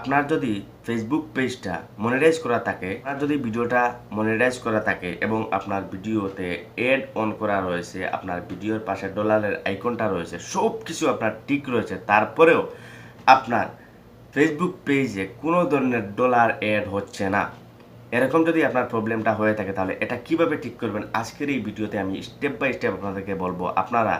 আপনার যদি ফেসবুক পেজটা মনিটাইজ করা থাকে, আপনার যদি ভিডিওটা মনিটাইজ করা থাকে এবং আপনার ভিডিওতে এড অন করা রয়েছে, আপনার ভিডিওর পাশে ডলারের আইকনটা রয়েছে সব কিছু আপনার ঠিক রয়েছে, তারপরেও আপনার ফেসবুক পেজে কোনো ধরনের ডলার এড হচ্ছে না। এরকম যদি আপনার প্রবলেমটা হয়ে থাকে, তাহলে এটা কীভাবে ঠিক করবেন? আজকের এই ভিডিওতে আমি স্টেপ বাই স্টেপ আপনাদেরকে বলব, আপনারা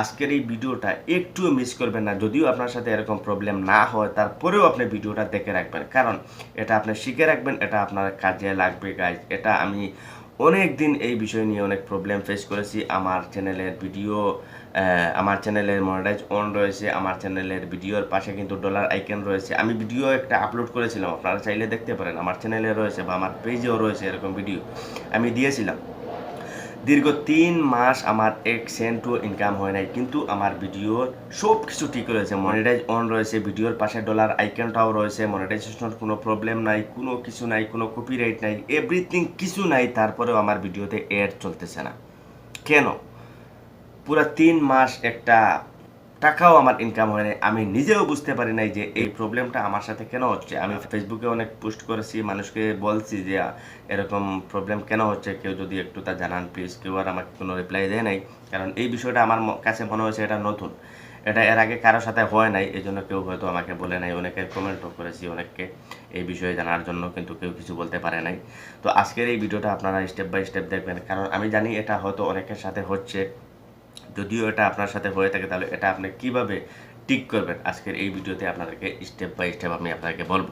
আজকের এই ভিডিওটা একটুও মিস করবেন না। যদিও আপনার সাথে এরকম প্রবলেম না হয়, তারপরেও আপনি ভিডিওটা দেখে রাখবেন। কারণ এটা আপনি শিখে রাখবেন, এটা আপনার কাজে লাগবে গাইজ এটা আমি অনেক দিন এই বিষয় নিয়ে অনেক প্রবলেম ফেস করেছি। আমার চ্যানেলের ভিডিও আমার চ্যানেলের মনিটাইজ অন রয়েছে। আমার চ্যানেলের ভিডিওর পাশে কিন্তু ডলার আইকন রয়েছে। আমি ভিডিও একটা আপলোড করেছিলাম, আপনারা চাইলে দেখতে পারেন। আমার চ্যানেলে রয়েছে বা আমার পেজেও রয়েছে এরকম ভিডিও আমি দিয়েছিলাম। দীর্ঘ তিন মাস আমার এক সেন্টও ইনকাম হয় নাই, কিন্তু আমার ভিডিওর সব কিছু ঠিক রয়েছে মনিটাইজ অন রয়েছে ভিডিওর পাশে ডলার আইকনটাও রয়েছে মনিটাইজেশনের কোনো প্রবলেম নাই, কোনো কিছু নাই, কোনো কপিরাইট নাই এভরিথিং কিছু নাই, তারপরেও আমার ভিডিওতে অ্যাড চলতেছে না। কেন? পুরা তিন মাস একটা টাকাও আমার ইনকাম হয় নাই। আমি নিজেও বুঝতে পারি নাই যে এই প্রবলেমটা আমার সাথে কেন হচ্ছে। আমি ফেসবুকে অনেক পোস্ট করেছি, মানুষকে বলছি যে, এরকম প্রবলেম কেন হচ্ছে? কেউ যদি একটু তা জানান প্লিজ কেউ আর আমাকে কোনো রিপ্লাই দেয় নাই। কারণ এই বিষয়টা আমার কাছে মনে হয়েছে এটা নতুন। এটা এর আগে কারোর সাথে হয় নাই এই জন্য কেউ হয়তো আমাকে বলে নাই। অনেকে কমেন্টও করেছি অনেককে এই বিষয়ে জানার জন্য, কিন্তু কেউ কিছু বলতে পারে নাই। তো আজকের এই ভিডিওটা আপনারা স্টেপ বাই স্টেপ দেখবেন। কারণ আমি জানি এটা হয়তো অনেকের সাথে হচ্ছে। যদিও এটা আপনার সাথে হয়ে থাকে, তাহলে এটা আপনি কীভাবে ঠিক করবেন? আজকের এই ভিডিওতে আপনাদেরকে স্টেপ বাই স্টেপ আমি আপনাকে বলব।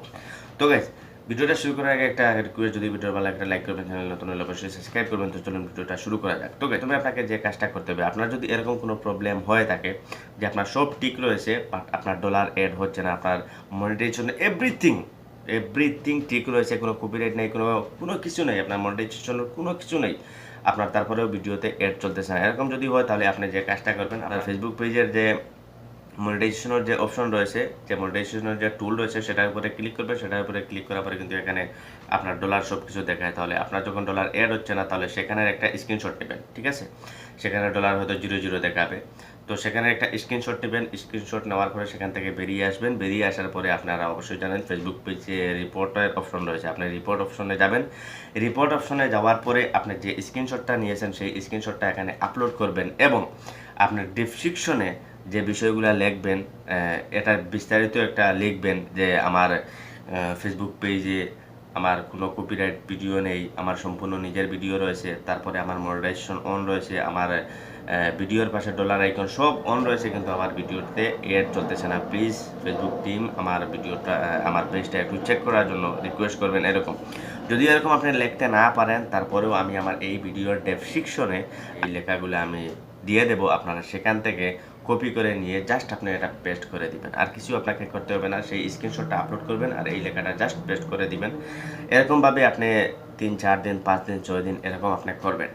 তো গাইজ ভিডিওটা শুরু করার আগে একটা রিকোয়েস্ট যদি ভিডিও ভালো একটা লাইক করবেন চ্যানেল নতুন হলে অবশ্যই সাবস্ক্রাইব করবেন। তো চলুন ভিডিওটা শুরু করা যাক। তো তুমি আপনাকে যে কাজটা করতে হবে, আপনার যদি এরকম কোনো প্রবলেম হয়ে থাকে, যে আপনার সব ঠিক রয়েছে বাট আপনার ডলার এড হচ্ছে না, আপনার মনিটাইজেশন এভরিথিং এভরিথিং ঠিক রয়েছে, কোনো কপিরাইট নেই, কোনো কোনো কিছু নেই, আপনার মনিটাইজেশনের কোনো কিছু নেই। আপনার তারপরেও ভিডিওতে এড চলতেছে না। এরকম যদি হয় তাহলে আপনি যে কাজটা করবেন, আপনার ফেসবুক পেজের যে মনিটাইজেশনের যে অপশন রয়েছে, যে মনিটাইজেশনের যে টুল রয়েছে, সেটার উপরে ক্লিক করবেন সেটার উপরে ক্লিক করার পরে কিন্তু এখানে আপনার ডলার সব কিছু দেখায়। তাহলে আপনার যখন ডলার অ্যাড হচ্ছে না, তাহলে সেখানের একটা স্ক্রিনশট নেবেন, ঠিক আছে? সেখানে ডলার হয়তো জিরো জিরো দেখাবে। তো সেখানে একটা স্ক্রিনশট নেবেন স্ক্রিনশট নেওয়ার পরে সেখান থেকে বেরিয়ে আসবেন। বেরিয়ে আসার পরে আপনারা অবশ্যই জানেন ফেসবুক পেজে রিপোর্টের অপশন রয়েছে। আপনি রিপোর্ট অপশনে যাবেন। রিপোর্ট অপশনে যাওয়ার পরে আপনি যে স্ক্রিনশটটা নিয়েছেন, সেই স্ক্রিনশটটা এখানে আপলোড করবেন এবং আপনার ডিসক্রিপশনে যে বিষয়গুলো লিখবেন এটা বিস্তারিত একটা লিখবেন যে আমার ফেসবুক পেজে আমার কোনো কপিরাইট ভিডিও নেই, আমার সম্পূর্ণ নিজের ভিডিও রয়েছে, তারপরে আমার মনিটাইজেশন অন রয়েছে, আমার ভিডিওর পাশে ডলার আইকন সব অন রয়েছে, কিন্তু আমার ভিডিওতে এড চলতেছে না। প্লিজ ফেসবুক টিম আমার ভিডিওটা আমার পেজটা একটু চেক করার জন্য রিকোয়েস্ট করবেন এরকম। যদি এরকম আপনি লিখতে না পারেন, তারপরেও আমি আমার এই ভিডিওর ডেসক্রিপশনে এই লেখাগুলো আমি দিয়ে দেব আপনারা। সেখান থেকে কপি করে নিয়ে জাস্ট আপনি এটা পেস্ট করে দিবেন। আর কিছু আপনাকে করতে হবে না, সেই স্ক্রিনশটটা আপলোড করবেন আর এই লেখাটা জাস্ট পেস্ট করে দিবেন। এরকমভাবে আপনি তিন, চার দিন, পাঁচ দিন, ছয় দিন এরকম আপনি করবেন।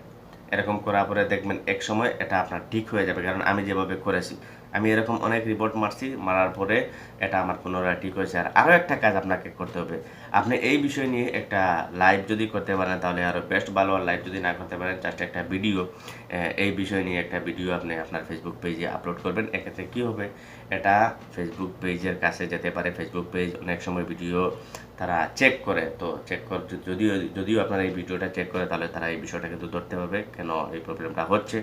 এরকম করার পরে দেখবেন এক সময় এটা আপনার ঠিক হয়ে যাবে। কারণ আমি যেভাবে করেছি আমি এরকম অনেক রিপোর্ট মারছি, মারার পরে এটা আমার পুনরায় ঠিক হয়েছে। আর আরও একটা কাজ আপনাকে করতে হবে। আপনি এই বিষয় নিয়ে একটা লাইভ যদি করতে পারেন, তাহলে আরও বেস্ট ভালো আর লাইভ যদি না করতে পারেন জাস্ট একটা ভিডিও এই বিষয় নিয়ে একটা ভিডিও আপনি আপনার ফেসবুক পেজে আপলোড করবেন। এক্ষেত্রে কী হবে? এটা ফেসবুক পেজের কাছে যেতে পারে। ফেসবুক পেজ অনেক সময় ভিডিও তারা চেক করে। তো চেক কর যদিও যদিও আপনারা এই ভিডিওটা চেক করে, তাহলে তারা এই বিষয়টা কিন্তু ধরতে পারবে, কেন এই প্রবলেমটা হচ্ছে।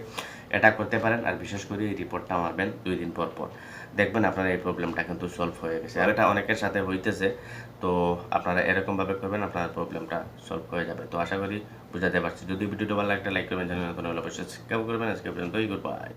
এটা করতে পারেন, আর বিশেষ করে এই রিপোর্টটা মারবেন দুই দিন পর পর। দেখবেন আপনার এই প্রবলেমটা কিন্তু সলভ হয়ে গেছে। আর এটা অনেকের সাথে হইতেছে, তো আপনারা এরকমভাবে করবেন, আপনার প্রবলেমটা সলভ হয়ে যাবে। তো আশা করি বুঝাতে পারছি। যদি ভিডিওটা ভালো একটা লাইক করবেন চ্যানেল অবশ্যই সাবস্ক্রাইব করবেন। আজকে পর্যন্তই গুড বাই